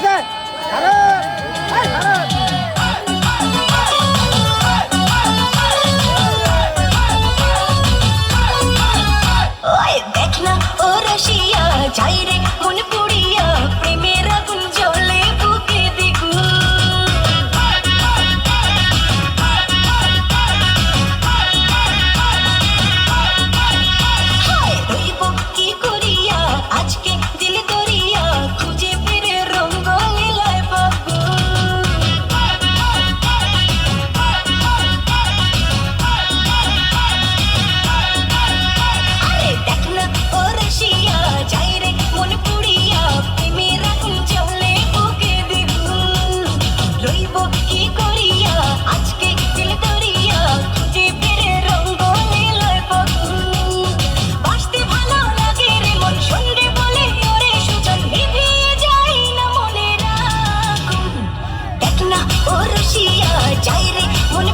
ভারত ভারত ওই দেখ না ও রশিয়া যাই রসিয়া যাই রে মন